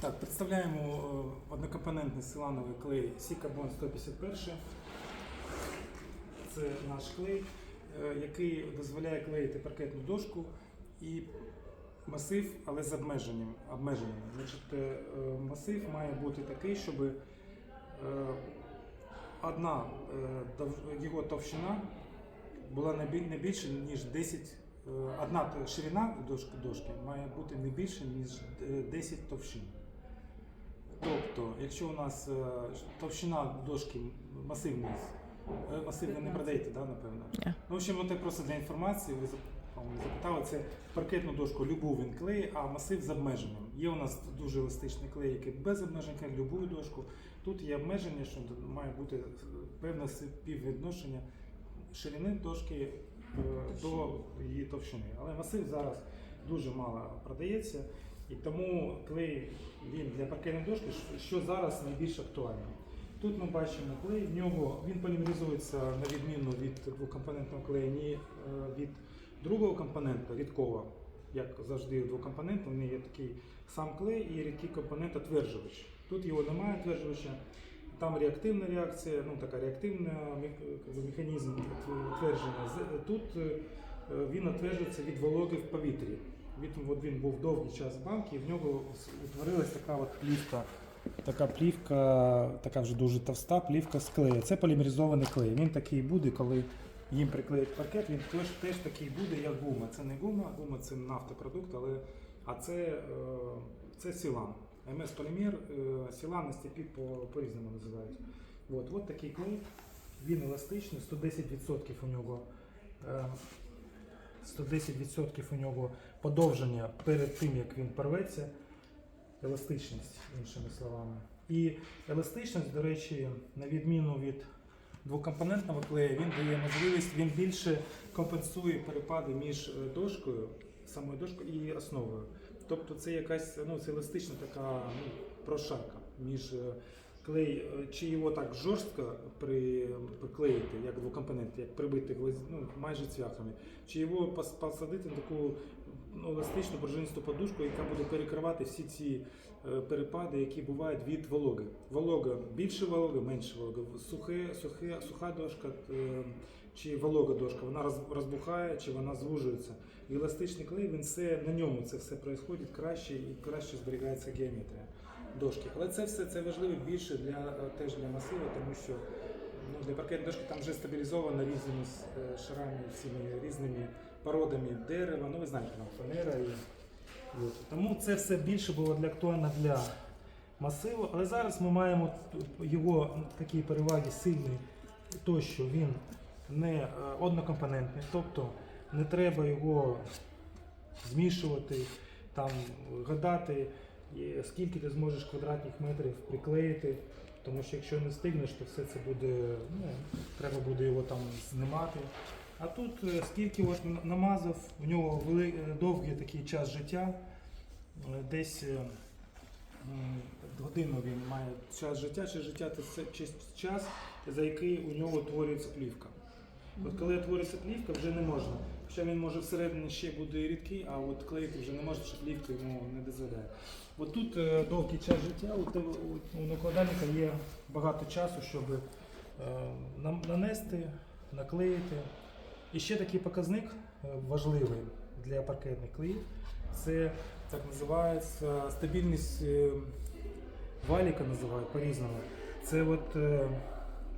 Так, представляємо е, однокомпонентний силановий клей Сікабон 151. Це наш клей, е, який дозволяє клеїти паркетну дошку і масив, але з обмеженням. обмеженням. Значить, е, масив має бути такий, щоб одна його товщина була не бі- більше, ніж 10. е, Одна ширина дошки, має бути не більше, ніж е, 10 товщин. Тобто, якщо у нас е, товщина дошки е, масив ви не продаєте, да, напевно? Ні. Ну, в общем, це просто для інформації, ви запитали, це паркетну дошку любу він клеє, а масив з обмеженням. Є у нас дуже еластичний клей, який без обмежень клеє любу дошку. Тут є обмеження, що має бути е, певне співвідношення ширини дошки до її товщини. Але масив зараз дуже мало продається. І тому клей він для паркетної дошки, що зараз найбільш актуально. Тут ми бачимо клей, в нього він полімеризується на відміну від двокомпонентного клею, ні е, від другого компонента рідкого, як завжди у двокомпонентного, у неї є такий сам клей і рідкий компонент отверджувач. Тут його немає отверджувача, там реактивна реакція, ну така реактивна механізм утвердження. Тут е, він отверджується від вологи в повітрі. Від, от він був довгий час в банці, і в нього утворилась така от плівка. Така плівка, така вже дуже товста, плівка з клею. Це полімеризований клей. Він такий буде, коли їм приклеять паркет, він теж, теж такий буде, як гума. Це не гума, гума це нафтопродукт, але а це, е, це сілан. МС полімер, е, сілан на степі по, по-різному називають. От, от такий клей. Він еластичний, 110% у нього. Е, 110% у нього подовження перед тим, як він порветься. Еластичність, іншими словами. І еластичність, до речі, на відміну від двокомпонентного клею, він дає можливість, він більше компенсує перепади між е, дошкою, самою дошкою і основою. Тобто це якась ну, це еластична така ну, прошарка між е, клей, е, чи його так жорстко при, приклеїти, як двокомпонент, як прибити ну, майже цвяхами, чи його пос- посадити на таку ну, еластичну пружинисту подушку, яка буде перекривати всі ці е, перепади, які бувають від вологи. Волога більше вологи, менше вологи. Сухе, сухе, суха дошка е, чи волога дошка, вона роз- розбухає чи вона звужується. І еластичний клей, він все на ньому це все відбувається краще і краще зберігається геометрія дошки. Але це все це важливо більше для е, теж для масиву, тому що ну, для паркетної дошки там вже стабілізовано різними е, шарами, цими різними породами дерева. Ну ви знаєте, там фанера і от. тому це все більше було для актуально для масиву. Але зараз ми маємо його такі переваги сильні, то що він не е, однокомпонентний, тобто не треба його змішувати, там гадати, скільки ти зможеш квадратних метрів приклеїти. Тому що якщо не встигнеш, то все це буде, ну, треба буде його там знімати. А тут е, скільки от намазав, в нього е, довгий такий час життя, е, десь годину він має час життя, чи життя це час, за який у нього утворюється плівка. От коли утворюється плівка, вже не можна. Хоча він може всередині ще буде рідкий, а от клеїти вже не може, що плівка йому не дозволяє. От тут е, довгий час життя, у, те- у, накладальника є багато часу, щоб е, нанести, наклеїти. І ще такий показник е, важливий для паркетних клеїв. Це так називається стабільність е, валіка називають по-різному. Це от е,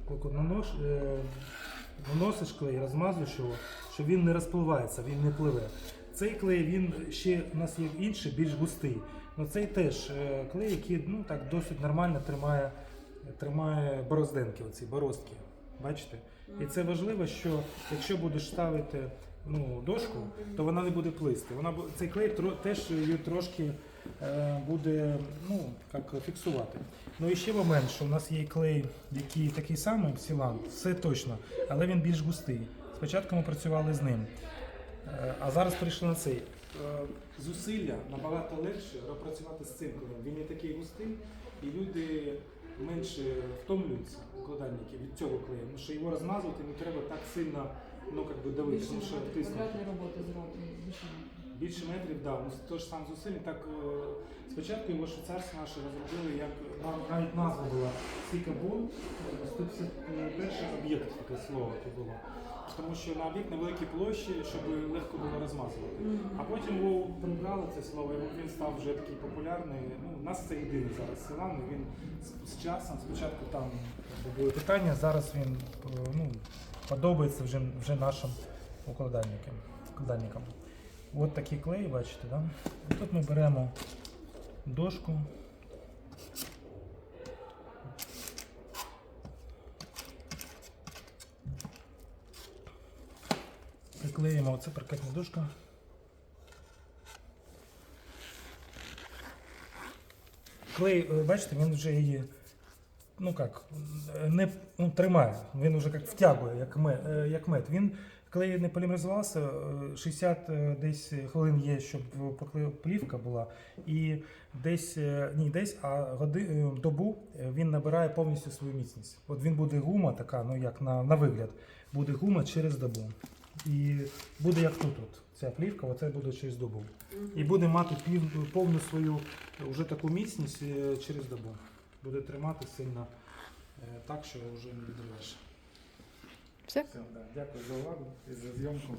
коли е, наносиш клей, розмазуєш його, що він не розпливається, він не пливе. Цей клей він ще у нас є інший, більш густий. Ну цей теж е, клей, який ну, так, досить нормально тримає, тримає борозденки, оці борозки. Бачите? І це важливо, що якщо будеш ставити ну, дошку, то вона не буде плисти. Вона цей клей тро, теж її трошки е, буде ну, як фіксувати. Ну і ще момент, що у нас є клей, який такий самий, сілан, все точно, але він більш густий. Спочатку ми працювали з ним, е, а зараз перейшли на цей. Е, Зусилля набагато легше працювати з цим клеєм. Він не такий густий, і люди менше втомлюються, укладальники, від цього клею. Тому що його розмазувати не треба так сильно ну, как би давити, тому що тиснути. Квадратні роботи зроблені. Більше метрів, да, той ж сам зусиль. Так е, спочатку його швейцарці наші розробили, як навіть назва була Сікабун. Тут це е, перший об'єкт таке слово тут було. Тому що на об'єкт на великій площі, щоб легко було розмазувати. А потім його прибрали це слово, і він став вже такий популярний. Ну, у нас це єдиний зараз селан, він з, з часом, спочатку там були питання, зараз він е, ну, подобається вже, вже нашим укладальникам. От такий клей, бачите, да? І тут ми беремо дошку. Приклеїмо оце паркетна дошка. Клей, е, бачите, він вже її, ну як, е, не ну, тримає. Він вже як втягує, як мед. Як мед. Він клей не полімеризувався, е, 60 е, десь хвилин є, щоб плівка була. І десь, е, ні, десь, а годи, е, добу е, він набирає повністю свою міцність. От він буде гума така, ну як на, на вигляд, буде гума через добу. І буде як тут. От. Ця плівка, оце буде через добу. І буде мати пів, повну свою вже таку міцність е, через добу. Буде тримати сильно е, так, що вже не відриваєш. Все? Все, да. Дякую за увагу і за зйомку.